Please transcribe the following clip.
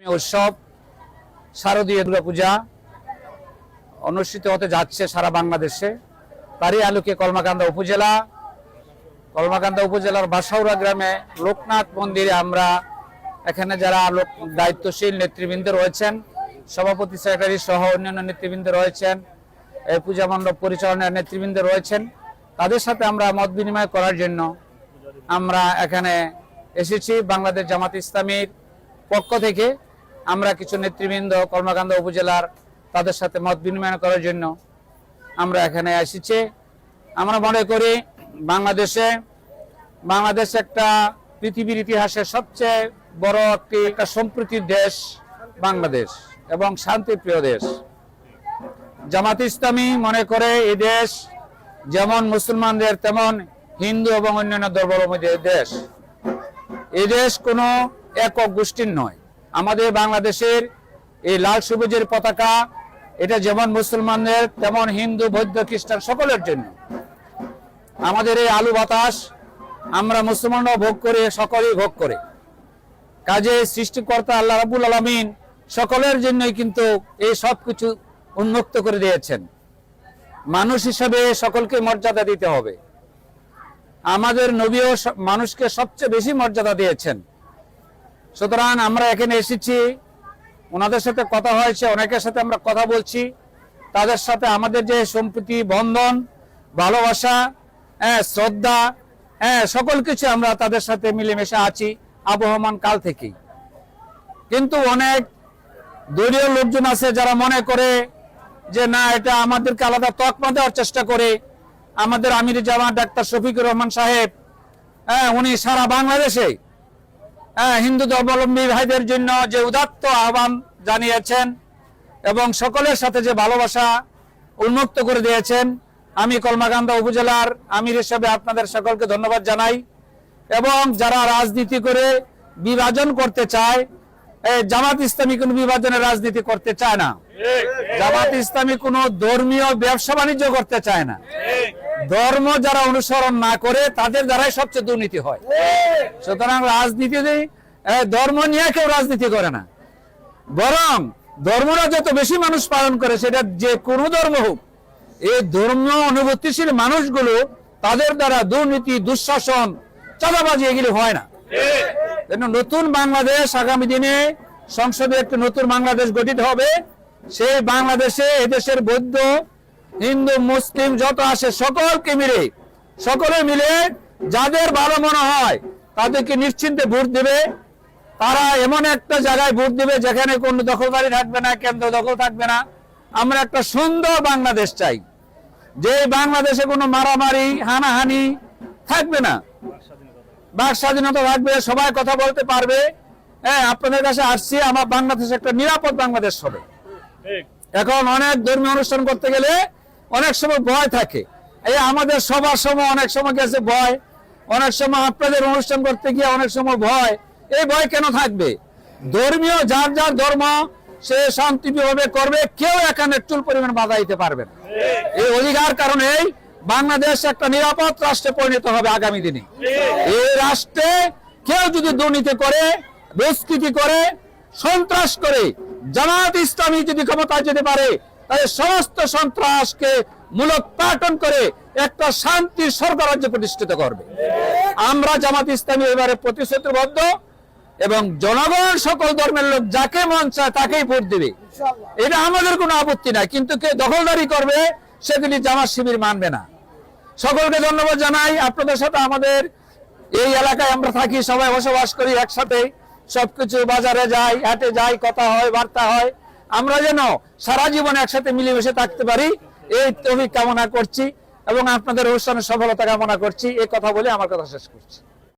উৎসব, শারদীয় দুর্গাপূজা অনুষ্ঠিত হতে যাচ্ছে সারা বাংলাদেশে। তারই আলোকে কলমাকান্দা উপজেলা, কলমাকান্দা উপজেলার বাসাউরা গ্রামে লোকনাথ মন্দিরে আমরা এখানে যারা লোক দায়িত্বশীল নেতৃবৃন্দ রয়েছেন, সভাপতি, সেক্রেটারি সহ অন্যান্য নেতৃবৃন্দ রয়েছেন, এই পূজা মণ্ডপ পরিচালনার নেতৃবৃন্দ রয়েছেন, তাদের সাথে আমরা মত বিনিময় করার জন্য আমরা এখানে এসেছি বাংলাদেশ জামাত ইসলামীর পক্ষ থেকে। আমরা কিছু নেতৃবৃন্দ কর্মকান্দা উপজেলার তাদের সাথে মত বিনিময় করার জন্য আমরা এখানে এসেছি। আমরা মনে করি বাংলাদেশে, বাংলাদেশ একটা পৃথিবীর ইতিহাসে সবচেয়ে বড় একটি, একটা সম্প্রীতির দেশ বাংলাদেশ এবং শান্তিপ্রিয় দেশ। জামাত ইসলামী মনে করে এই দেশ যেমন মুসলমানদের, তেমন হিন্দু এবং অন্যান্য ধর্মাবলম্বীদের দেশ। এই দেশ কোনো একক গোষ্ঠীর নয়। আমাদের বাংলাদেশের এই লাল সবুজের পতাকা, এটা যেমন মুসলমানদের, তেমন হিন্দু, বৌদ্ধ, খ্রিস্টান সকলের জন্য। আমাদের এই আলু বাতাস আমরা মুসলমানরাও ভোগ করে, সকলেই ভোগ করে। কাজে সৃষ্টিকর্তা আল্লাহ রাবুল আলমিন সকলের জন্যই কিন্তু এই সব কিছু উন্মুক্ত করে দিয়েছেন। মানুষ হিসাবে সকলকে মর্যাদা দিতে হবে। আমাদের নবীও মানুষকে সবচেয়ে বেশি মর্যাদা দিয়েছেন। সুতরাং আমরা এখানে এসেছি। ওনাদের সাথে কথা হয়েছে অনেকের সাথে আমরা কথা বলছি। তাদের সাথে আমাদের যে সম্প্রীতি, বন্ধন, ভালোবাসা হ্যাঁ শ্রদ্ধা হ্যাঁ সকল কিছু আমরা তাদের সাথে মিলেমিশে আছি আবহমান কাল থেকেই। কিন্তু অনেক দলীয় লোকজন আছে যারা মনে করে যে, না, এটা আমাদেরকে আলাদা তকমা দেওয়ার চেষ্টা করে। আমাদের আমির জামা ডাক্তার শফিকুর রহমান সাহেব হ্যাঁ উনি সারা বাংলাদেশে হিন্দু ধর্মাবলম্বী ভাইদের জন্য যে উদাত্ত আহ্বান জানিয়েছেন এবং সকলের সাথে যে ভালোবাসা উন্মুক্ত করে দিয়েছেন আমি কলমাকান্দা উপজেলার আমির হিসেবে আপনাদের সকলকে ধন্যবাদ জানাই এবং যারা রাজনীতি করে বিভাজন করতে চায় জামাত ইসলামী কোনো বিভাজনের রাজনীতি করতে চায় না। জামাত ইসলামী কোনো ধর্মীয় ব্যবসা বাণিজ্য করতে চায় না। ধর্ম যারা অনুসরণ না করে, তাদের দ্বারাই সবচেয়ে দুর্নীতি হয়। সুতরাং রাজনীতি ধর্ম নিয়ে কেউ রাজনীতি করে না। বরং ধর্মরা যত বেশি মানুষ পালন করে, সেটা যে কোনো ধর্ম হোক, এই ধর্ম অনুভূতিশীল মানুষগুলো তাদের দ্বারা দুর্নীতি, দুঃশাসন, চাঁদাবাজি এগুলি হয় না। নতুন বাংলাদেশ আগামী দিনে সংসদে একটি নতুন বাংলাদেশ গঠিত হবে, সেই বাংলাদেশে এদেশের বৌদ্ধ হিন্দু মুসলিম যত আসে সকলকে মিলে সকলে মিলে যাদের ভালো মনে হয় তাদেরকে নিশ্চিন্তে ভোট দেবে। তারা এমন একটা জায়গায় ভোট দেবে যেখানে কোনো দখলদারি থাকবে না কেন্দ্র দখল থাকবে না। আমরা একটা সুন্দর বাংলাদেশ চাই। যে বাংলাদেশে কোনো মারামারি হানাহানি থাকবে না। বাক স্বাধীনতা থাকবে সবাই কথা বলতে পারবে। হ্যাঁ আপনাদের কাছে আসছি আমার বাংলাদেশ একটা নিরাপদ বাংলাদেশ হবে। এখন অনেক ধর্মীয় অনুষ্ঠান করতে গেলে অনেক সময় ভয় থাকে। এই আমাদের সবার সময় অনেক সময় গেছে ভয়? অনেক সময় আপনাদের অনুষ্ঠান করতে গিয়ে অনেক সময় ভয়। এই ভয় কেন থাকবে? ধর্মীয় যার যার ধর্ম, সে শান্তিভাবে করবে, কেউ এখানে চুল পরিমাণ বাধা দিতে পারবে এই অধিকার কারণেই বাংলাদেশ একটা নিরাপদ রাষ্ট্রে পরিণত হবে আগামী দিনে। এই রাষ্ট্রে কেউ যদি দুর্নীতি করে, দুষ্কৃতি করে, সন্ত্রাস করে জামাত ইসলামী যদি ক্ষমতায় যেতে পারে তাহলে সমস্ত সন্ত্রাসকে মূলক পাটন করে একটা শান্তির সরকার রাজ্য প্রতিষ্ঠিত করবে। আমরা জামাত ইসলামী এবারে প্রতিশ্রুতিবদ্ধ এবং জনগণ সকল ধর্মের লোক যাকে মন চায় তাকেই ভোট দেবে। এটা আমাদের কোনো আপত্তি নাই কিন্তু কে দখলদারি করবে সেগুলি জামাত শিবির মানবে না। সকলকে ধন্যবাদ জানাই আপনাদের সাথে আমাদের এই এলাকায় আমরা থাকি সবাই বসবাস করি একসাথে। সবকিছু বাজারে যাই হাটে যাই কথা হয় বার্তা হয়। আমরা যেন সারা জীবন একসাথে মিলেমিশে থাকতে পারি। এই তৌফিক কামনা করছি এবং আপনাদের অনুষ্ঠানের সফলতা কামনা করছি। এই কথা বলে আমার কথা শেষ করছি।